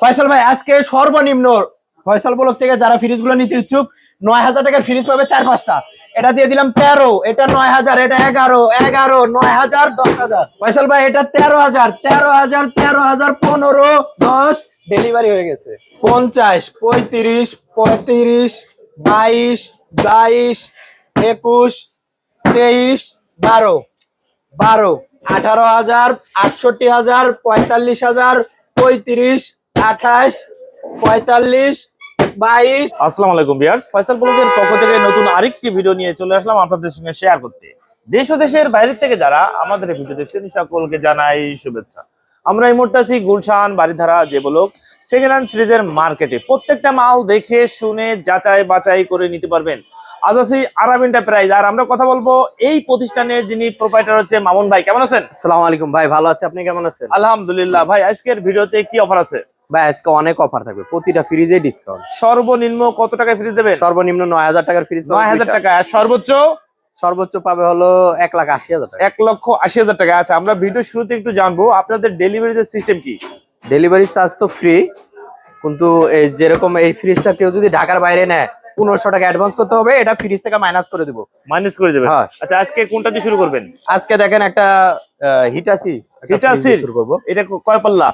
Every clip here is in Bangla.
ফয়সাল ভাই, আজকে সর্বনিম্ন ফয়সাল ব্লক থেকে যারা ফ্রিজগুলো নিতে ইচ্ছুক, নয় হাজার টাকার ফ্রিজ পাবে চার, পাঁচটা। এটা দিয়ে দিলাম তেরো, এটা নয় হাজার, এটা এগারো এগারো, নয় হাজার, দশ হাজার। ফয়সাল ভাই, এটা তেরো হাজার তেরো হাজার তেরো হাজার, পনেরো, দশ ডেলিভারি হয়ে গেছে। পঞ্চাশ, পঁয়ত্রিশ পঁয়ত্রিশ, বাইশ বাইশ, একুশ, তেইশ, বারো। বারো, আঠারো হাজার, আটষট্টি হাজার, পঁয়তাল্লিশ হাজার, পঁয়ত্রিশ আঠাশ পঁয়তাল্লিশ বাইশ। আসসালামু আলাইকুম বিয়ার্স ফয়সাল ব্লগের পক্ষ থেকে নতুন আরেকটি ভিডিও নিয়ে চলে আসলাম আপনাদের সঙ্গে শেয়ার করতে। দেশ ও দেশের বাইরের থেকে যারা আমাদের ভিডিও দেখছেন সকলকে জানাই শুভেচ্ছা। আমরা এই মুহূর্তে আছি গুলশান বাড়িধারা যে বলক সেকেন্ড হ্যান্ড ফ্রিজের মার্কেটে প্রত্যেকটা মাল দেখে শুনে যাচাই বাছাই করে নিতে পারবেন। আজ আছি আরাম এন্টারপ্রাইজ আর আমরা কথা বলব এই প্রতিষ্ঠানে যিনি প্রোপাইটার হচ্ছে মামুন ভাই। কেমন আছেন? সালাম আলাইকুম ভাই ভালো আছে। আপনি কেমন আছেন? আলহামদুলিল্লাহ ভাই আজকের ভিডিওতে কি অফার আছে? ভাই আজকে অনেক অফার থাকবে। প্রতিটা ফ্রিজে ডিসকাউন্ট সর্বনিম্ন কত টাকায় ফ্রিজ দেবেন? সর্বনিম্ন নয় হাজার টাকার ফ্রিজ নয় হাজার টাকা। সর্বোচ্চ? সর্বোচ্চ পাবে হলো এক লাখ আশি হাজার টাকা। এক লক্ষ আশি হাজার টাকা। আচ্ছা আমরা ভিডিও শুরুতে একটু জানব আপনাদের ডেলিভারিতে সিস্টেম কি? ডেলিভারি চার্জ তো ফ্রি কিন্তু এই যেরকম এই ফ্রিজটা কেউ যদি ঢাকার বাইরে নেয় পনেরোশো টাকা অ্যাডভান্স করতে হবে এটা ফ্রিজ থেকে মাইনাস করে দিব। মাইনাস করে দেবেন। হ্যাঁ। আচ্ছা আজকে কোনটা দিয়ে শুরু করবেন? আজকে দেখেন একটা হিটাসি? শুরু করব। এটা কয় পাল্লা?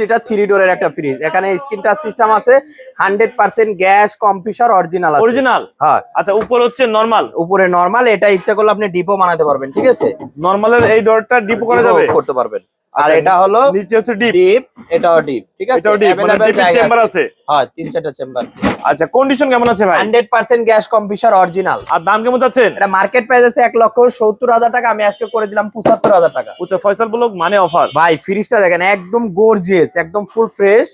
লিটার থ্রি ডোরের একটা ফ্রিজ এখানে স্ক্রিন টাচ সিস্টেম আছে hundred percent gas computer original আছে। অরিজিনাল হ্যাঁ। আচ্ছা উপর হচ্ছে নরমাল উপরে নরমাল এটা ইচ্ছা করলে আপনি ডিপো বানাতে পারবেন ঠিক আছে? নরমালের এই ডোরটা ডিপো করা যাবে? করতে পারবেন। আর আচ্ছা, এটা হলো নিচে হচ্ছে ডিপ। ডিপ এটাও ডিপ ঠিক আছে? এটাও ডিপ মানে জায়গা চেম্বার আছে। হ্যাঁ তিন চারটা চেম্বার। আচ্ছা কন্ডিশন কেমন আছে ভাই? Hundred percent gas computer original. আর দাম কেমন যাচ্ছেন? এটা মার্কেট প্রাইস আছে এক লক্ষ সত্তর হাজার টাকা আমি আজকে করে দিলাম পঁচাত্তর হাজার টাকা। আচ্ছা ফয়সাল ব্লগ মানে অফার। ভাই ফ্রিজটা দেখেন একদম গর্জিয়াস একদম ফুল ফ্রেশ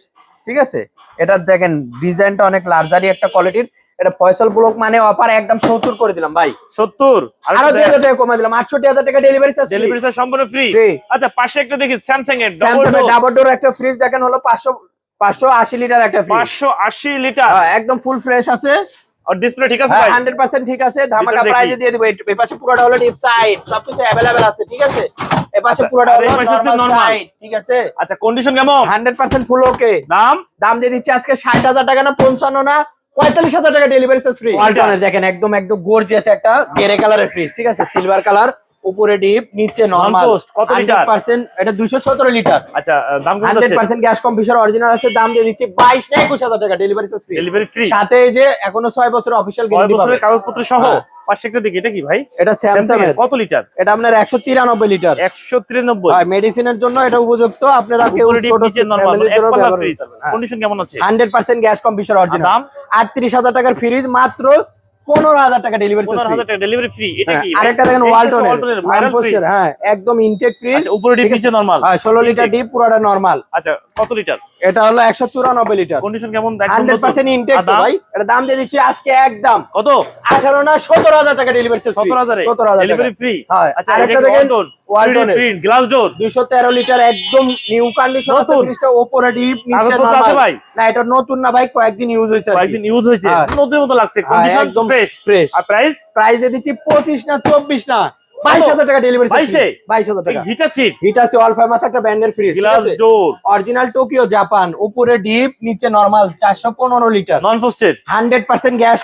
ঠিক আছে? এটা দেখেন ডিজাইনটা অনেক লার্জারি একটা কোয়ালিটির এটা ফয়সাল ব্লক মানে অফার একদম সত্তর করে দিলাম ভাই। সত্তর? আরও দুই হাজার টাকা কমে দিলাম। আটষট্টি হাজার টাকা ডেলিভারি চার্জ ডেলিভারি সম্পূর্ণ ফ্রি আচ্ছা পাশে একটা দেখি স্যামসাং এর স্যামসাং এর ডাবল ডোর একটা ফ্রিজ দেখেন হলো পাঁচশো পাঁচশো আশি লিটার একটা ফ্রিজ পাঁচশো আশি লিটার একদম ফুল ফ্রেশ আছে। আর ডিসপ্লে ঠিক আছে ভাই? হান্ড্রেড পার্সেন্ট ঠিক আছে। ধামাকা প্রাইজে দিয়ে দিবো। এই পাশে পুরোটা হলো ডিপ সাইড সবকিছু অ্যাভেলেবেল আছে ঠিক আছে? এই পাশে আচ্ছা, পুরোটা হলো নরমাল ঠিক আছে? আচ্ছা কন্ডিশন কেমন? হান্ড্রেড পার্সেন্ট ফুল ওকে দাম? দাম দিয়ে দিচ্ছি আজকে ষাট হাজার টাকা না পঞ্চান্ন না। পঁয়তাল্লিশ হাজার টাকা ডেলিভারি চার্জ ফ্রি দেখেন, একদম একদম গর্জিয়াস একটা গেরে কালারের ফ্রিজ ঠিক আছে? সিলভার কালার উপরে ডিপ নিচে নরমাল কত লিটার? পার্সেন্ট এটা দুশো সতেরো লিটার। আচ্ছা দাম যাচ্ছে পার্সেন্ট গ্যাস কম্পিউটার অরিজিনাল আছে দাম দিয়ে দিচ্ছি বাইশ না একুশ হাজার টাকা delivery charge free delivery free সাথে এই যে এখনও ছয় বছর অফিসিয়াল ছয় গ্যারান্টি পাবে। বছরের কাগজপত্র সহ হ্যাঁ। পাশে একটা দেখি এটা কি ভাই? এটা স্যামসাং এর কত লিটার? এটা আপনার একশো তিরানব্বই লিটার। একশো তিরানব্বই। মেডিসিনের জন্য এটা উপযুক্ত। আপনারা কেউ ছোট নরমাল এক পাল্লা ফ্রিজ পারবেন। হ্যাঁ। কন্ডিশন কেমন আছে? হান্ড্রেড পার্সেন্ট গ্যাস কম্পিউটার আর অরিজিনাল দাম? আটত্রিশ হাজার টাকার ফ্রিজ মাত্র পনেরো হাজার টাকা ডেলিভারি টাকা ফ্রি এটা কি? আরেকটা দেখেন ভাইরাল ফ্রিজ হ্যাঁ একদম ইনটেক ফ্রিজ আচ্ছা উপরে ডিপ নিচে নরমাল হ্যাঁ ষোলো লিটার ডিপ পুরোটা নর্মাল আচ্ছা কত লিটার এটা হলো একশো চুরানব্বই লিটার। কন্ডিশন কেমন? ইনটেক ভাই এটা দাম দিয়ে দিচ্ছি আজকে একদম। কত? আঠারো না সতেরো হাজার টাকা ডেলিভারি সতেরো হাজারে? সতেরো হাজার ডেলিভারি ফ্রি হ্যাঁ। আচ্ছা এটা দেখেন ওয়ালটনের গ্লাস ডোর লিটার একদম নিউ কন্ডিশন আছে নতুন? ফ্রিজটা ওপরে ডিপ নিচে নরমাল ভাই? না এটা নতুন না ভাই কয়েকদিন ইউজ হয়েছে কয়েকদিন ইউজ হয়েছে? হ্যাঁ। নতুন মতো লাগছে কন্ডিশন একদম ফ্রেশ ফ্রেশ আর প্রাইস প্রাইস দিয়ে দিচ্ছি পঁচিশ না চব্বিশ না। বাইশ হাজার টাকা ডেলিভারি বাইশে? বাইশ হাজার টাকা। হিটাসি অল ফেমাস একটা ব্র্যান্ডের fridge glass door original Tokyo Japan উপরে ডিপ নিচে নরমাল চারশো পনেরো litre non gas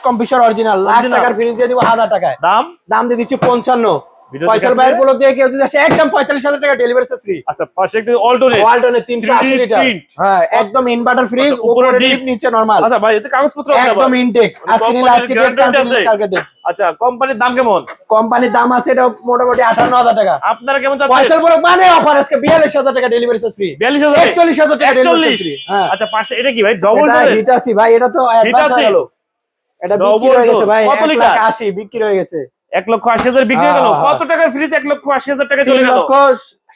original lakh. টাকার ফ্রিজ দিয়ে দিব হাজার টাকায়। দাম? দাম দিয়ে দিচ্ছি পঞ্চান্ন। ভিডিও পয়সার দেখে গুলো দিয়ে কেউ যদি আসে একদম পঁয়তাল্লিশ হাজার টাকা ডেলিভারি ফ্রি আচ্ছা পাশে একটু তিনশো আশি লিটার হ্যাঁ একদম ইনভার্টার আচ্ছা, উপরে ডিপ নিচে নরমাল আচ্ছা ভাই এতে কাগজপত্র একদম ইনটেক আজকে নিলে আজকে কালকে আছে? নিলে কালকে ডেট আচ্ছা কোম্পানির দাম কেমন? কোম্পানির দাম আছে এটা মোটামুটি আঠান্ন হাজার টাকা। আপনারা কেমন চাচ্ছেন? পয়সার বড় মানে অফার আজকে বিয়াল্লিশ হাজার টাকা ডেলিভারি ফ্রি টাকা? ডেলিভারি ফ্রি হ্যাঁ। আচ্ছা পাশে এটা কি ভাই ডবল এটা তো অ্যাডভান্স হয়ে গেল। এটা বিক্রি হয়ে গেছে ভাই কত লাখ আশি বিক্রি হয়ে গেছে। এক লক্ষ আশি হাজার বিক্রি গেল। হ্যাঁ, কত টাকার ফ্রিজ এক লক্ষ আশি হাজার টাকা চলে গেল?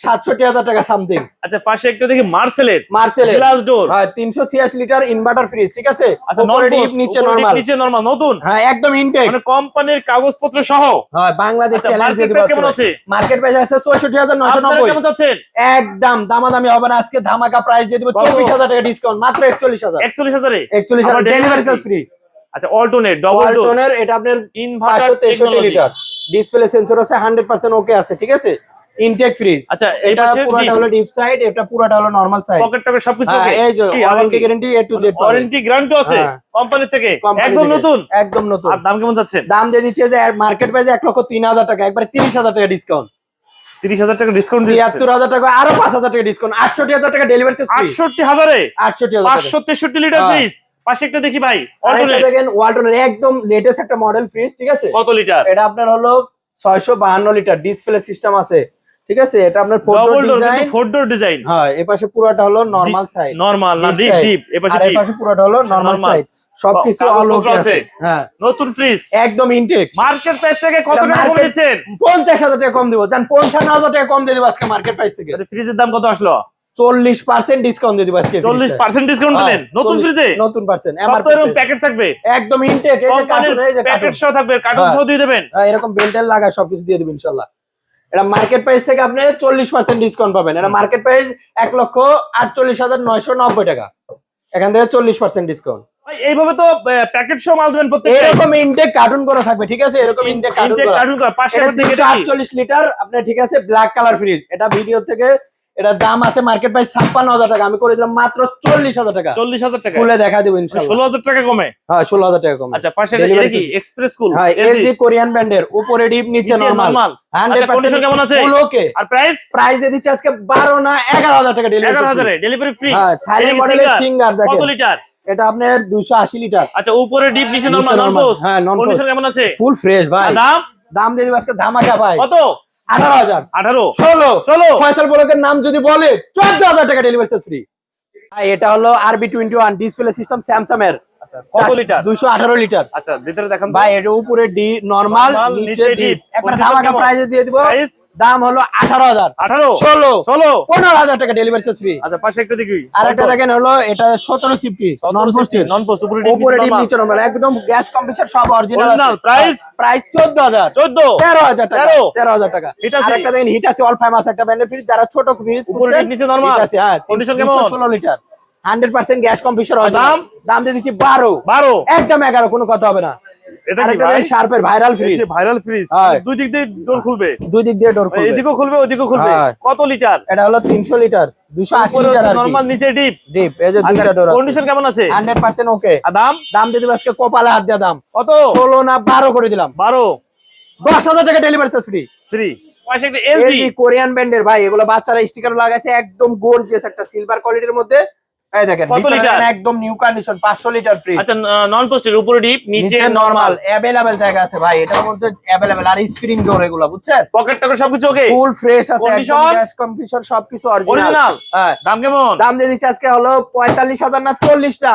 সাতষট্টি হাজার টাকা সামথিং আচ্ছা পাশে একটা দেখি মার্সেলের। মার্সেলের। গ্লাস ডোর হ্যাঁ তিনশো ছিয়াশি লিটার ইনভার্টার ফ্রিজ ঠিক আছে? আচ্ছা উপরে নন ডিপ নিচে নিচে নিচে নরমাল নতুন? হ্যাঁ একদম ইনটেক মানে কোম্পানির কাগজপত্র সহ? হ্যাঁ বাংলাদেশ আচ্ছা, চ্যালেঞ্জ দিয়ে কেমন আছে? মার্কেট প্রাইস আছে চৌষট্টি হাজার নয়শো নব্বই। কেমন চাচ্ছেন? একদম দামাদামি হবে না আজকে। ধামাকা প্রাইস দিয়ে দিব? চব্বিশ হাজার টাকা ডিসকাউন্ট মাত্র একচল্লিশ হাজার। একচল্লিশ হাজারে? একচল্লিশ হাজার। ডেলিভারি চার্জ ফ্রি আচ্ছা অল্টোনেট ডবল ডোর ওয়ালটনের এটা আপনার ইনভার্টার পাঁচশো তেষট্টি লিটার ডিসপ্লে সেন্সর আছে হান্ড্রেড পার্সেন্ট ওকে আছে ঠিক আছে? ইনটেক ফ্রিজ আচ্ছা এটা পুরোটা হলো ডিপ সাইড এটা পুরোটা হলো নরমাল সাইড পকেট টকেট সবকিছু হ্যাঁ, ওকে এই যে warranty guarantee A to Z warranty guarantee আছে হ্যাঁ। কোম্পানি থেকে? একদম নতুন? একদম নতুন। আর দাম কেমন যাচ্ছেন দাম দিয়ে দিচ্ছে যে মার্কেট প্রাইসে এক লক্ষ তিন হাজার টাকা একবার তিরিশ হাজার টাকা ডিসকাউন্ট তিরিশ হাজার টাকা ডিসকাউন্ট টাকা আরও পাঁচ হাজার টাকা ডিসকাউন্ট আটষট্টি হাজার টাকা ডেলিভারি চার্জ লিটার হ্যাঁ। ফ্রিজ পাশে একটা দেখি ভাই দেখেন ওয়ালটনের একদম লেটেস্ট একটা মডেল ফ্রিজ ঠিক আছে? কত লিটার এটা আপনার হলো লিটার ডিসপ্লে সিস্টেম আছে ঠিক আছে? এটা আপনার four door design four door design হ্যাঁ এই পাশে পুরোটা হলো নরমাল সাইজ নরমাল না ডিপ ডিপ এপাশে আর এই পাশে পুরোটা হলো নরমাল সাইজ সবকিছু অল ওকে আছে। আছে। হ্যাঁ। নতুন ফ্রিজ একদম ইনটেক মার্কেট প্রাইস থেকে কত টাকা কমে দিচ্ছেন? পঞ্চাশ হাজার টাকা কম দিব। জান পঞ্চান্ন হাজার টাকা কম দিয়ে দিব আজকে মার্কেট প্রাইস থেকে। ফ্রিজের দাম কত আসলো? চল্লিশ পার্সেন্ট ডিসকাউন্ট দিয়ে দিব আজকে চল্লিশ পার্সেন্ট ডিসকাউন্ট হ্যাঁ, দিলেন? নতুন ফ্রিজে নতুন পার্সেন্ট সব তো এরকম প্যাকেট থাকবে? একদম ইনটেক প্যাকেট কার্টুন সহ থাকবে কার্টুন হ্যাঁ। সহ দিয়ে দেবেন? এরকম বেল্টেল লাগায় সবকিছু দিয়ে দিবেন ইনশাল্লাহ। এটা মার্কেট প্রাইস থেকে আপনি চল্লিশ পার্সেন্ট ডিসকাউন্ট পাবেন। এটা মার্কেট প্রাইস এক লক্ষ আটচল্লিশ হাজার নয়শো নব্বই টাকা। এখান থেকে চল্লিশ পার্সেন্ট ডিসকাউন্ট এইভাবে তো প্যাকেট সহ মাল দেবেন প্রত্যেক এরকম ইনটেক কার্টুন করা থাকবে ঠিক আছে? এরকম ইনটেক কার্টুন করা। লিটার আপনার ঠিক আছে? ব্ল্যাক কালার ফ্রিজ এটা ভিডিও থেকে এটা দাম আছে মার্কেট প্রাইস ছাপ্পান্ন হাজার টাকা। আমি করে দিলাম মাত্র চল্লিশ হাজার টাকা। চল্লিশ হাজার টাকা? খুলে দেখা দেবো ইনশাল্লাহ। ষোলো হাজার টাকা কমে? হ্যাঁ ষোলো হাজার টাকা কম। আচ্ছা পাশে কি? এক্সপ্রেস কুল হ্যাঁ এলজি কোরিয়ান ব্র্যান্ডের উপরে ডিপ নিচে নরমাল নরমাল আচ্ছা, কেমন আছে? ফুল ওকে আর প্রাইস প্রাইস দিয়ে দিচ্ছে আজকে বারো না এগারো হাজার টাকা এগারো ডেলিভারি হাজারে ডেলিভারি ফ্রি হ্যাঁ থাইল্যান্ড মডেলের সিঙ্গার কত লিটার এটা আপনার দুইশো আশি লিটার আচ্ছা উপরে ডিপ নিচে নরমাল পোস্ট হ্যাঁ, কেমন আছে? ফুল ফ্রেশ ভাই। দাম? দাম দিয়ে দিব আজকে ধামাকা ভাই। কত? আঠারো হাজার। আঠারো? ষোলো। ষোলো? ফয়সাল বলকের নাম যদি বলে চোদ্দ হাজার টাকা ডেলিভারি চার্জ ফ্রি এটা হলো R B twenty one display system Samsung এর। কত লিটার? লিটার। আচ্ছা ভিতরে দেখান ভাই এটা উপরে ডি নরমাল নিচে নিচে ডিপ deep। ধামাকা কেমন? দিয়ে দিব। Price? দাম হলো আঠারো হাজার। আঠারো? ষোলো। ষোলো? পনেরো হাজার টাকা ডেলিভারি চার্জ ফ্রি আচ্ছা পাশে একটা দেখি। আর একটা দেখেন হলো এটা সতেরো সিফটি নন পোস্টেড নন পোস্ট উপরে ডিপ উপরে ডিপ নিচে নিচে নরমাল একদম গ্যাস কম্পিউটার সব অরিজিনাল Original, price? প্রাইস চোদ্দ হাজার। চোদ্দ? তেরো হাজার টাকা। তেরো? তেরো হাজার টাকা। একটা দেখেন হিট আছে অল ফেমাস একটা ব্র্যান্ডের ফ্রিজ যারা ছোট ফ্রিজ উপরে ডিপ নিচে? আছে হ্যাঁ কেমন? Litre. Hundred percent gas computer দাম? দাম দিয়ে দিচ্ছি বারো। বারো? একদম এগারো কোনো কথা হবে না। এটা কি ভাই? শার্পের ভাইরাল ফ্রিজ ভাইরাল ফ্রিজ। দুই দিক দিয়ে ডোর খুলবে? দুই দিক দিয়ে ডোর খুলবে। এদিকেও খুলবে ওদিকেও খুলবে। কত লিটার এটা হলো তিনশো লিটার দুশো আশি উপরে লিটার নরমাল নিচে ডিপ ডিপ এই যে দুইটা ডোর কন্ডিশন কেমন আছে? ওকে দাম? দাম দিয়ে দিবে আজকে কপালে হাত দাম। কত? না বারো করে দিলাম। বারো? দশ হাজার টাকা delivery charge free LG Korean ব্র্যান্ডের ভাই এগুলো বাচ্চারা স্টিকার লাগাইছে একদম গর্জিয়াস একটা সিলভার কোয়ালিটির মধ্যে। এই দেখেন কত ভিতরে লিটার? দেখেন একদম নিউ কন্ডিশন 500 লিটার ফ্রি আচ্ছা নন পোস্টের উপরে ডিপ নিচে নিচে নরমাল নরমাল अवेलेबल জায়গা আছে ভাই এটার মধ্যে अवेलेबल আর স্ক্রিন ডোর এগুলো বুঝছেন পকেট টকেট সবকিছু ওকে ফুল ফ্রেশ আছে একদম Condition? গ্যাস কম্পিউটার সবকিছু অরিজিনাল Original? হ্যাঁ দাম কেমন দাম দিয়ে দিচ্ছে আজকে হলো 45000 না 40 টা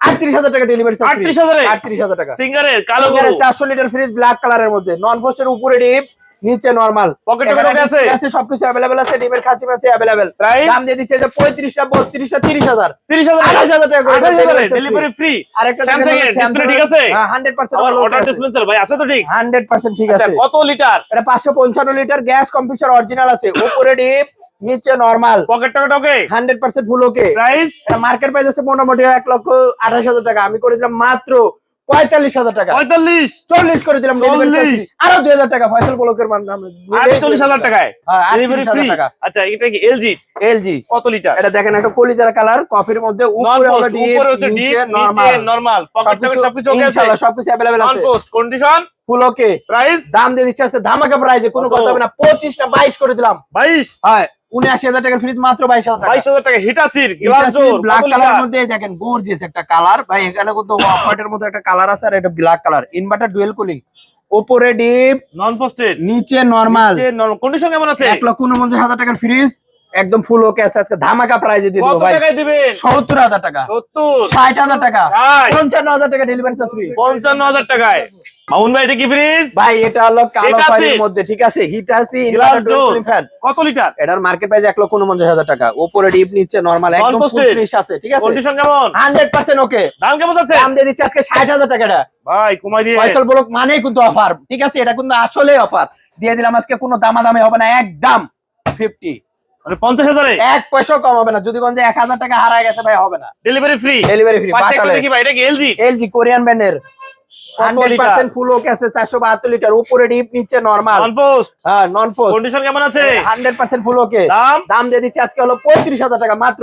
38000 টাকা ডেলিভারি চার্জ 38,000 এ? 38000 টাকা সিঙ্গারের কালো গরু 400 লিটার ফ্রিজ ব্ল্যাক কালারের মধ্যে নন ফোস্টের উপরে ডিপ নিচে নরমাল Pocket টকেট ওকে আছে? আছে সবকিছু अवेलेबल আছে ডিমের খাসি আছে अवेलेबल Price? দাম দিয়ে দিচ্ছে যে 35 টা 32 টা 30000 তিরিশ হাজার 28,000 টাকা করে delivery charge ডেলিভারি ফ্রি আরেকটা Samsung এর display ঠিক আছে? হ্যাঁ 100% আবার all অর্ডার okay আছে। ডিসপেন্সার ভাই আছে তো ঠিক 100% ঠিক আচ্ছা আছে কত লিটার এটা 555 লিটার গ্যাস কম্পিউটার অরিজিনাল আছে উপরে ডিপ নিচে নরমাল পকেট টকেট ওকে 100% ফুল ওকে প্রাইস এটা মার্কেট প্রাইস আছে মোটামুটি এক লক্ষ আঠাশ হাজার টাকা আমি করে দিলাম মাত্র পঁয়তাল্লিশ হাজার টাকা। পঁয়তাল্লিশ? চল্লিশ করে দিলাম আরও দুই হাজার টাকা হ্যাঁ, এটা দেখেন একটা কালার কফির মধ্যে অ্যাভেলেবেল কন্ডিশন প্রাইস দাম দিয়ে দিচ্ছে ধামাকা প্রাইসে কোনো কথা হবে না। পঁচিশ না বাইশ করে দিলাম। বাইশ? হ্যাঁ। উনআশি হাজার টাকার ফ্রিজ মাত্র বাইশ হাজার বাইশ হাজার টাকা হিটাসির ব্ল্যাক কালার মধ্যে দেখেন গর্জিয়াস একটা কালার ভাই এখানে কিন্তু হোয়াইটের একটা কালার আছে আর এটা black colour inverter dual cooling ওপরে ডিপ নন পোস্টেড নিচে নরমাল কন্ডিশন কেমন আছে? এক লক্ষ উনপঞ্চাশ হাজার টাকার ফ্রিজ একদম ফুল ওকে আছে। আজকে ধামাকা প্রাইজে দিয়ে দেবো ভাই। সত্তর হাজার টাকা। সত্তর। ষাট হাজার টাকা। পঞ্চান্ন হাজার টাকা ডেলিভারি চার্জ ফ্রি পঞ্চান্ন হাজার টাকায়। মামুন ভাই এটা কি ফ্রিজ ভাই এটা হলো কালো? মধ্যে ঠিক আছে? ইনভার্টার ডোর ফ্যান কত লিটার এটার মার্কেট প্রাইস এক লক্ষ উনপঞ্চাশ হাজার টাকা। উপরে ডিপ নিচে নরমাল একদম ফুল Non-posted? আছে ঠিক আছে? কন্ডিশন কেমন? হান্ড্রেড পার্সেন্ট ওকে দাম কেমন আছে দাম দিয়ে দিচ্ছে আজকে ষাট হাজার টাকাটা ভাই কমাই দিয়ে। ফয়সাল ব্লক মানেই কিন্তু অফার ঠিক আছে? এটা কিন্তু আসলে অফার দিয়ে দিলাম আজকে কোনো দামাদামি হবে না একদম ফিফটি মানে পঞ্চাশ হাজারে? এক পয়সাও কম হবে না। যদি গঞ্জে এক হাজার টাকা হারায় গেছে ভাই হবে না। ডেলিভারি ফ্রি ডেলিভারি ফ্রি পাশে ভাই এটা কি এলজি এলজি কোরিয়ান ব্র্যান্ডের কত hundred litre? Percent full okay আছে চারশো বাহাত্তর লিটার। উপরে ডিপ নিচে নর্মাল। হ্যাঁ নন পোস্ট কন্ডিশন কেমন আছে? Hundred percent full okay. দাম? দাম দিয়ে দিচ্ছি আজকে হলো পঁয়ত্রিশ হাজার টাকা মাত্র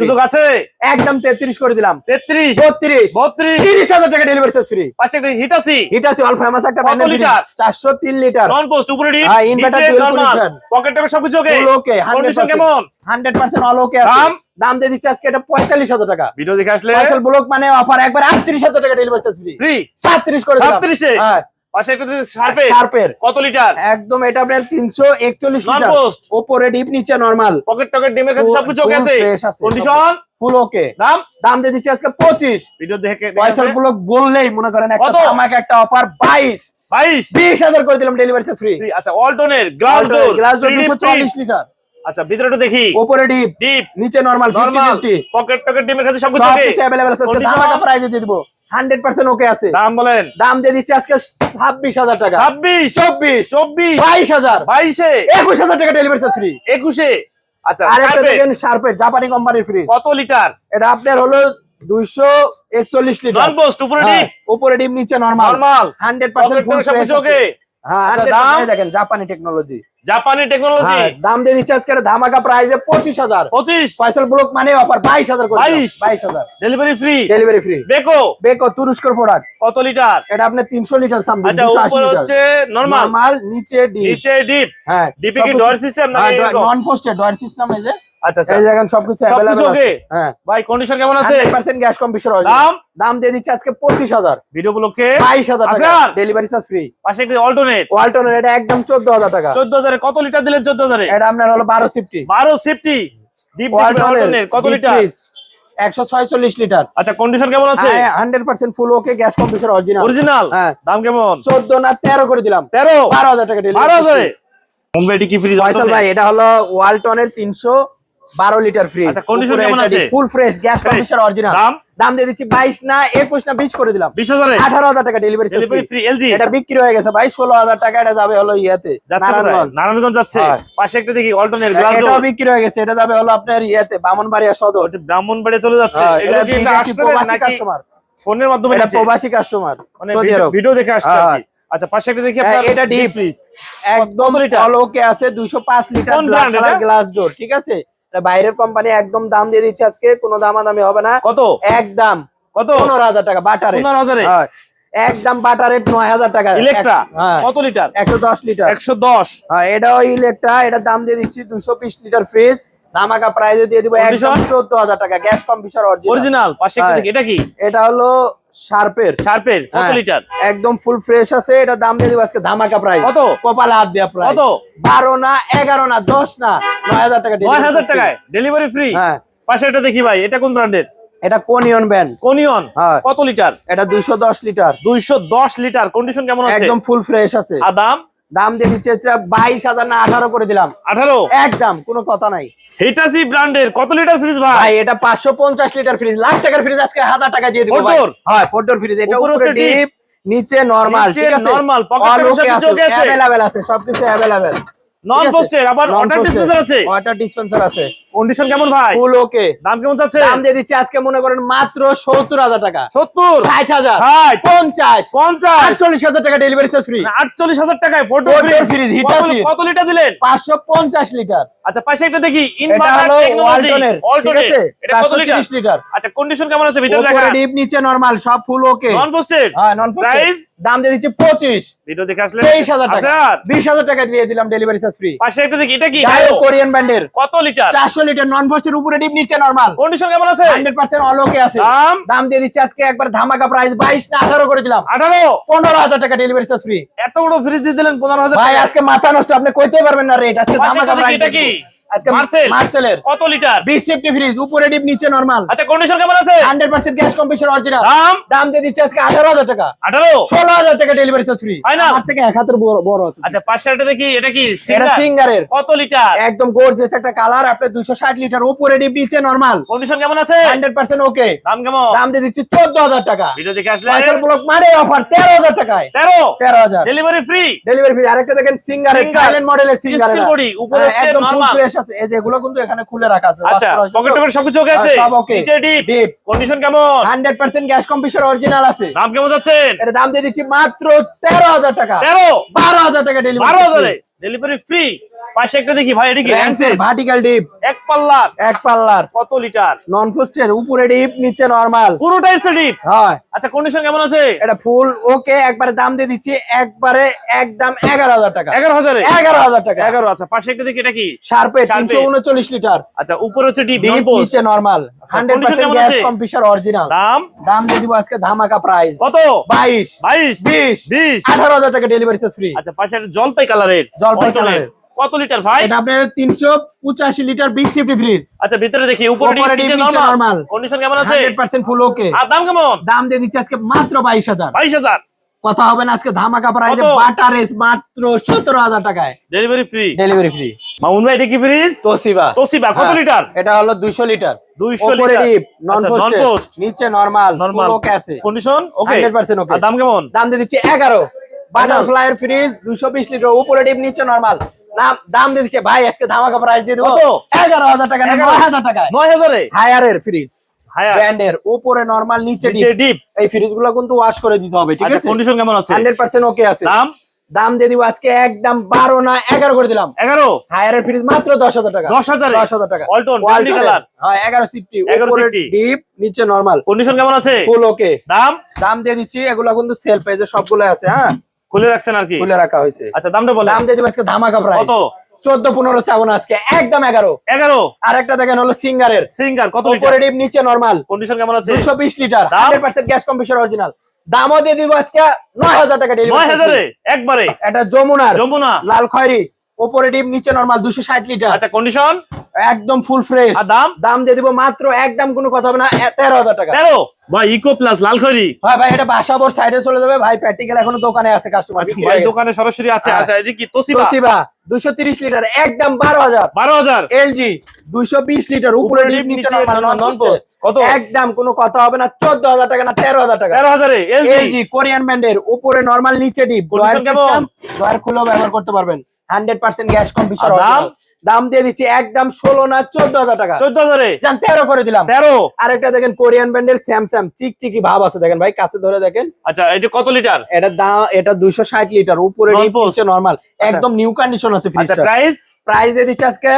সুযোগ আছে? একদম তেত্রিশ করে দিলাম। তেত্রিশ? বত্রিশ। বত্রিশ? তিরিশ হাজার টাকা ডেলিভারি চার্জ ফ্রি পাশে একটা হিট আছে? অল ফেমাস একটা লিটার? চারশো তিন লিটার। নন পোস্ট উপরে ডিপ হ্যাঁ। পকেট টকেট সবকিছু ওকে। ফুল ওকে কন্ডিশন কেমন? হান্ড্রেড পার্সেন্ট অল ওকে দাম? দাম দিয়ে দিচ্ছি আজকে এটা পঁয়তাল্লিশ হাজার টাকা। ভিডিও দেখে আসলে ব্লক মানে অফার একবার আটত্রিশ হাজার টাকা ডেলিভারি চার্জ ফ্রি ফ্রি সাতত্রিশ করে দিলাম। 37 এ? হ্যাঁ। পাশে একটা শার্পে শার্পের কত লিটার একদম এটা আপনার তিনশো একচল্লিশ লিটার ওপরে ডিপ নিচে নর্মাল পকেট টকেট ডিমের কাছে সবকিছু ওকে আছে? কন্ডিশন কন্ডিশন ফুল ওকে দাম? দাম দিয়ে দিচ্ছি আজকে পঁচিশ। ভিডিও দেখে দেখে ব্লক বললেই মনে করেন একটা? আমাকে একটা অফার বাইশ। 22 বিশ হাজার করে দিলাম ডেলিভারি চার্জ ফ্রি আচ্ছা ওয়ালটনের গ্লাস ডোর গ্লাস ডোর দুশো চল্লিশ লিটার আচ্ছা ভিতরে একটু দেখি। ওপরে ডিপ। ডিপ। নিচে নর্মাল নরমাল পকেট টকেট ডিমের কাছে সব কিছু অ্যাভেলেবেল আছে? ধামাকা প্রাইজে দিয়ে দিব। হান্ড্রেড পার্সেন্ট ওকে আছে। দাম বলেন। দাম দিয়ে দিচ্ছি আজকে ছাব্বিশ হাজার টাকা। 26 চব্বিশ। 24 বাইশ হাজার। 22 এ একুশ হাজার টাকা ডেলিভারি চার্জ ফ্রি 21 এ আচ্ছা আর একটা দেখেন শার্পের জাপানি কোম্পানির ফ্রি কত লিটার এটা আপনার হলো দুইশো একচল্লিশ লিটার নন পোস্ট উপরে হ্যাঁ, ডিপ। উপরে ডিপ নিচে normal normal hundred pocket percent full টকেট সবকিছু ওকে হ্যাঁ আচ্ছা, 100% দাম? দেখেন জাপানি টেকনোলজি জাপানি টেকনোলজি হ্যাঁ দাম দিয়ে রিচার্জ করে ধামাকা প্রাইসে পঁচিশ হাজার। 25 ফয়সাল ব্লক মানে অফার বাইশ হাজার বাইশ? বাইশ হাজার। Delivery free delivery free Beko Beko তুরস্কর product কত লিটার এটা আপনি তিনশো লিটার সামথিং আচ্ছা লিটার হচ্ছে নরমাল নিচে ডিপ নিচে ডিপ হ্যাঁ ডিপি কি door system? Non posted drawer system এই যে আচ্ছা আচ্ছা। এই দেখেন সবকিছু সবকিছু আছে। হ্যাঁ। ভাই কন্ডিশন কেমন আছে? 100% গ্যাস কম্পিউটার দাম? দাম দিয়ে দিচ্ছে আজকে পঁচিশ হাজার। ভিডিও গুলোকে বাইশ হাজার টাকা। ডেলিভারি চার্জ ফ্রি পাশে একটি অল্টারনেট ওয়ালটনের এটা একদম চোদ্দ হাজার টাকা। 14000 এ কত লিটার দিলেন 14000 এ এটা আপনার হলো বারো সিফটি 12 সেফটি ডিপ অল্টারনেট কত লিটার একশো ছয়চল্লিশ লিটার আচ্ছা কন্ডিশন কেমন আছে? Full okay gas original original দাম কেমন? চোদ্দ না তেরো করে দিলাম। 13 বারো হাজার টাকা ডেলিভারি 12000 এ কি ফ্রি ভাই এটা হলো ওয়ালটনের তিনশো বারো লিটার ফ্রিজ আচ্ছা, condition কেমন আছে? Full fresh gas computer original দাম? দাম দিয়ে দিচ্ছি বাইশ না একুশ না বিশ করে দিলাম। 20000 এ আঠারো হাজার টাকা ডেলিভারি ডেলিভারি ফ্রি এলজি এটা বিক্রি হয়ে গেছে ভাই ষোলো হাজার টাকা এটা যাবে হলো ইয়াতে নারায়ণগঞ্জ। নারায়ণগঞ্জ যাচ্ছে। পাশে একটা দেখি অল্টারনেট গ্লাস এটাও বিক্রি হয়ে গেছে এটা যাবে হলো আপনার ইয়াতে বামনবাড়িয়া সদর। ওটা ব্রাহ্মণবাড়ি চলে যাচ্ছে? এগুলো এটা কি আসছে নাকি কাস্টমার ফোনের মাধ্যমে এটা প্রবাসী কাস্টমার মানে সৌদি ভিডিও- আরব। ভিডিও দেখে আসছে। আচ্ছা পাশে একটা দেখি হ্যাঁ, আপনার এটা deep। ফ্রিজ একদম লিটার? অলোকে আছে 205 লিটার এটা? গ্লাস ডোর ঠিক আছে? এটা বাইরের কোম্পানি একদম দাম দিয়ে দিচ্ছে আজকে কোনো দামাদামি হবে না। কত? একদম কত? পনেরো হাজার টাকা বাটার পনেরো হাজারে? একদম বাটার রেট নয় হাজার টাকা। ইলেকট্রা? কত লিটার? একশো দশ লিটার। একশো দশ? হ্যাঁ এটাও ইলেকট্রা এটার দাম দিয়ে দিচ্ছি দুশো বিশ লিটার ফ্রিজ ধামাকা প্রাইজে দিয়ে দিব একদম চোদ্দ হাজার টাকা। গ্যাস কম্পিউটার অরিজিনাল পাশে এটা কি? এটা হলো শার্পের। শার্পের কত হ্যাঁ। লিটার? একদম ফুল ফ্রেশ আছে এটা দাম দিয়ে দিব আজকে ধামাকা প্রাইস কত? কপালে হাত দেওয়া প্রাইস কত? বারো না এগারো না দশ না নয় হাজার টাকা নয় delivery হাজার charge টাকায়। ডেলিভারি ফ্রি হ্যাঁ। পাশে এটা দেখি ভাই এটা কোন ব্র্যান্ডের এটা কোনিয়ন ব্যান্ড কোনিয়ন হ্যাঁ। কত লিটার? এটা দুইশো দশ লিটার। দুইশো দশ লিটার। কন্ডিশন কেমন আছে? একদম ফুল ফ্রেশ আছে। আর দাম? দাম দিয়ে দিচ্ছে বাইশ হাজার না আঠারো করে দিলাম। আঠারো? একদম কোনো কথা নাই। হিটাসি ব্র্যান্ডের কত লিটার ফ্রিজ ভাই? এটা পাঁচশো পঞ্চাশ লিটার ফ্রিজ লাখ টাকার ফ্রিজ আজকে হাজার টাকা দিয়ে দিব? হ্যাঁ ফ্রিজ এটা উপরে ডিপ নিচে নরমাল ঠিক আছে? অ্যাভেলেবেল আছে। সবকিছু অ্যাভেলেবেল নন পোস্টের আবার ওয়াটার ডিসপেন্সার আছে। ওয়াটার ডিসপেন্সার আছে। কন্ডিশন কেমন ভাই? ফুল ওকে দাম কেমন যাচ্ছে? দাম দিয়ে দিচ্ছে আজকে মনে করেন মাত্র সত্তর হাজার টাকা। সত্তর? ষাট হাজার। ষাট? পঞ্চাশ। পঞ্চাশ? আটচল্লিশ হাজার টাকা ডেলিভারি চার্জ ফ্রি আটচল্লিশ হাজার টাকায় ফোটো Four door কত লিটার দিলেন? পাঁচশো পঞ্চাশ লিটার আচ্ছা পাশে একটা দেখি। ইনভার্টার টেকনোলজি ঠিক আছে? এটা কত লিটার তিরিশ লিটার আচ্ছা কন্ডিশন কেমন আছে ভিতরে দেখা? উপরে ডিপ নিচে নরমাল সব ফুল ওকে নন পোস্টেড হ্যাঁ নন? দাম দিয়ে দিচ্ছি পঁচিশ। ভিডিও দেখে আসলে টাকা। আচ্ছা। বিশ হাজার টাকা দিয়ে দিলাম ডেলিভারি চার্জ ফ্রি পাশে একটা দেখি এটা কি? কোরিয়ান ব্র্যান্ডের কত লিটার? চারশো লিটার নন ফস্টের উপরে ডিপ নিচে নরমাল কন্ডিশন কেমন আছে? হান্ড্রেড পার্সেন্ট অল ওকে আছে। দাম? দাম দিয়ে দিচ্ছে আজকে একবার ধামাকা প্রাইস বাইশ না আঠারো করে দিলাম আঠারো? পনেরো হাজার টাকা ডেলিভারি চার্জ ফ্রি এত বড় ফ্রিজ দিয়ে দিলেন পনেরো হাজার ভাই আজকে মাথা নষ্ট আপনি কইতে পারবেন না রেট আজকে ধামাকা প্রাইস এটা কি? আজকে মার্সেল? মার্সেলের কত লিটার? বিশ সেফটি ফ্রিজ উপরে ডিপ নিচে নরমাল আচ্ছা কন্ডিশন কেমন আছে? Hundred percent gas computer original দাম? দাম দিয়ে দিচ্ছে আজকে আঠারো হাজার টাকা। আঠারো? ষোলো হাজার টাকা ডেলিভারি চার্জ ফ্রি আমার থেকে এক হাতের বড় বড় আছে। আচ্ছা পাশে দেখি এটা কি এটা সিঙ্গারের। কত লিটার? একদম গোর্জিয়াস একটা কালার দুইশো ষাট লিটার উপরে ডিপ নিচে নরমাল কন্ডিশন কেমন আছে? হান্ড্রেড পার্সেন্ট ওকে দাম কেমন? দাম দিয়ে দিচ্ছি চোদ্দ হাজার টাকা। ভিডিও দেখে আসলে পয়সার ব্লক মানে অফার তেরো হাজার টাকায়। তেরো? তেরো হাজার। ডেলিভারি ফ্রি ডেলিভারি ফ্রি আরেকটা দেখেন সিঙ্গারের থাইল্যান্ড মডেলের সিঙ্গার উপরে একদম ফুল ফ্রেশ আছে এই যে এগুলো কিন্তু এখানে খুলে রাখা আছে। আচ্ছা পকেট টকেট সবকিছু ওকে আছে? সব ওকে। নিচে ডিপ কন্ডিশন কেমন? Hundred percent gas computer original আছে। দাম কেমন যাচ্ছেন? এটা দাম দিয়ে দিচ্ছি মাত্র তেরো হাজার টাকা। তেরো? বারো হাজার টাকা ডেলিভারি বারো হাজারে। ডেলিভারি ফ্রি পাশে একটা দেখি ভাই এটা কি? ভার্টিক্যাল ডিপ এক পাল্লার। এক পাল্লার। কত লিটার? নন ফুস্টের উপরে ডিপ নিচে নরমাল পুরোটাই ডিপ হয়। আচ্ছা কন্ডিশন কেমন আছে? এটা ফুল ওকে একবারে দাম দিয়ে দিচ্ছি একবারে একদম এগারো হাজার টাকা। এগারো হাজারে? এগারো হাজার টাকা। এগারো আচ্ছা পাশে একটা দেখি এটা কি? শার্পে Sharp তিনশো উনচল্লিশ লিটার। আচ্ছা উপরে হচ্ছে ডিপ ডিপ নিচে নরমাল হান্ড্রেড condition পার্সেন্ট কেমন গ্যাস আছে? অরিজিনাল দাম? দাম দিয়ে দিব আজকে ধামাকা প্রাইস কত? বাইশ। বাইশ? বিশ। বিশ। আঠারো হাজার টাকা ডেলিভারি চার্জ ফ্রি আচ্ছা পাশে জলপাই কালারের জলপাই কালারের। কত লিটার ভাই? এটা আপনার তিনশো পঁচাশি লিটার বিগ সিফটি ফ্রিজ আচ্ছা ভিতরে দেখি উপরে উপরে নরমাল কন্ডিশন কেমন আছে? হান্ড্রেড পার্সেন্ট ফুল ওকে আর দাম কেমন? দাম দিয়ে দিচ্ছি আজকে মাত্র বাইশ হাজার। বাইশ হাজার। কথা হবে না আজকে ধামাকা প্রাইসে কত? বাটার রেস মাত্র সতেরো হাজার টাকায়। Delivery free delivery free Mamun ভাই এটা কি ফ্রিজ তোসিবা। তোসিবা কত হ্যাঁ, লিটার এটা হলো দুইশো লিটার 200 উপরে লিটার। ডিপ নন পোস্ট নিচে নরমাল নরমাল ওকে আছে। Condition okay 100% okay। আর দাম কেমন? দাম দিয়ে দিচ্ছি এগারো। বাটারফ্লাইয়ের ফ্রিজ দুইশো বিশ লিটার উপরে ডিপ নিচে নরমাল দাম দিয়ে দিচ্ছে। ভাই আজকে ধামাকা প্রাইস দিয়ে দেবো। এগারো হাজার টাকা না, 11,000 নয় হাজার টাকায়। নয় হাজারে? হায়ারের ফ্রিজ ব্র্যান্ডের উপরে নরমাল নিচে ডিপ এই ফ্রিজগুলো কিন্তু ওয়াশ করে দিতে হবে ঠিক আচ্ছা আছে? কন্ডিশন কেমন আছে? ওকে আছে। দাম? দাম দিয়ে দিব আজকে একদম বারো না এগারো করে দিলাম। এগারো? হায়ারের ফ্রিজ মাত্র দশ হাজার টাকা। দশ হাজারে? দশ হাজার টাকা। ওয়ালটন Walton বেগুনি এর। কালার হ্যাঁ এগারো সিফটি 11 উপরে সিফটি। ডিপ নিচে নরমাল কন্ডিশন কেমন আছে? ফুল ওকে দাম? দাম দিয়ে দিচ্ছি এগুলো কিন্তু সেল পেজে সবগুলো আছে হ্যাঁ? খুলে রাখছেন আর কি? খুলে রাখা হয়েছে। আচ্ছা দামটা বলেন। দাম দিয়ে দিব আজকে ধামাকা কত? চোদ্দ পনেরো চাবো না আজকে একদম এগারো। এগারো? আর একটা দেখেন হলো সিঙ্গারের। সিঙ্গার কত লিটার? নিচে নরমাল কন্ডিশন কেমন আছে? দুশো বিশ litre? Hundred percent gas computer original দামও দিয়ে দিব আজকে নয় হাজার টাকা নয় ডেলিভারি হাজারে একবারে? এটা যমুনার। যমুনা? লাল খয়রি। উপরে ডিপ নিচে নরমাল দুশো ষাট লিটার। আচ্ছা কন্ডিশন একদম ফুল ফ্রেশ আর দাম? দাম দিয়ে দিব মাত্র একদম কোনো কথা হবে না তেরো হাজার টাকা। তেরো? ভাই ইকো প্লাস লালখড়ি ভাই ভাই এটা বাসাবোর সাইডে চলে যাবে। ভাই প্র্যাকটিক্যাল এখনও দোকানে আছে কাস্টমার ভাই দোকানে সরাসরি আছে। হ্যাঁ। আচ্ছা এটা কি তোসিবা? তোসিবা দুশো তিরিশ লিটার একদম বারো হাজার। এলজি দুইশো বিশ লিটার উপরে ডিপ নিচে নন পোস্ট কত? একদম কোনো কথা হবে না চোদ্দ হাজার টাকা না তেরো হাজার টাকা। তেরো হাজারে এলজি এলজি কোরিয়ান ব্র্যান্ডের উপরে নরমাল নিচে ডিপ? ডয়ার খুলেও ব্যবহার করতে পারবেন। হান্ড্রেড পার্সেন্ট গ্যাস কম্পিউটার দাম? দাম দিয়ে দিচ্ছি একদম ষোলো না চোদ্দ হাজার টাকা। চোদ্দ হাজারে? তেরো করে দিলাম। তেরো? আরেকটা দেখেন কোরিয়ান ব্র্যান্ডের স্যামসাং চিকচিকি ভাব আছে দেখেন ভাই কাছে ধরে দেখেন। আচ্ছা এটা কত লিটার? এটা দাম এটা দুইশো ষাট লিটার উপরে নিচে নরমাল একদম নিউ কন্ডিশন আছে আচ্ছা ফ্রিজটা প্রাইস প্রাইস দিয়ে দিচ্ছি আজকে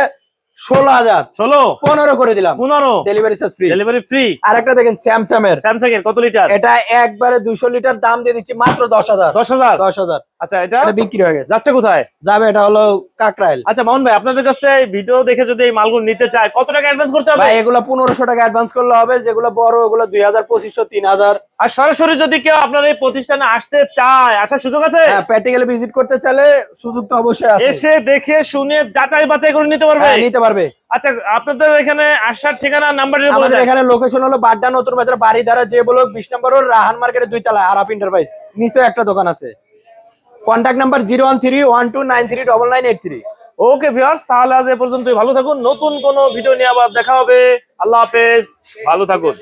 ষোলো হাজার। ষোলো? পনেরো করে দিলাম। পনেরো? Delivery charge free delivery free আর একটা দেখেন স্যামসাং এর স্যামসাং এর কত লিটার? এটা একবারে দুইশো লিটার দাম দিয়ে দিচ্ছি মাত্র দশ হাজার। দশ হাজার? দশ হাজার। আচ্ছা এটা বিক্রি হয়ে গেছে। যাচ্ছে কোথায়? যাবে এটা হলো কাকরাইল। আচ্ছা মোহন ভাই আপনাদের কাছ ভিডিও দেখে যদি এই মালগুলো নিতে চায় কত টাকা অ্যাডভান্স করতে হবে? ভাই এগুলো পনেরোশো টাকা অ্যাডভান্স করলে হবে যেগুলো বড় ওগুলো দুই হাজার পঁচিশশো তিন হাজার। আর সরাসরি যদি কেউ আপনার এই প্রতিষ্ঠানে আসতে চায় আসার সুযোগ আছে? হ্যাঁ প্র্যাকটিক্যালি ভিজিট করতে চাইলে সুযোগ তো অবশ্যই আছে। এসে দেখে শুনে যাচাই বাছাই করে নিতে পারবে? হ্যাঁ, নিতে পারবে। আচ্ছা আপনাদের এখানে আসার ঠিকানা নাম্বার বলে আমাদের এখানে লোকেশন হলো বাড্ডা নতুন বাজার বাড়ি ধারা যে বলো বিশ নম্বর রাহান মার্কেটের দুই তলা আরাপ এন্টারপ্রাইজ নিচেও একটা দোকান আছে। Contact number zero one three one two nine three double nine eight three okay viewers তাহলে আজ এ পর্যন্তই। ভালো থাকুন। নতুন কোনো ভিডিও নিয়ে আবার দেখা হবে। আল্লাহ হাফেজ। ভালো থাকুন।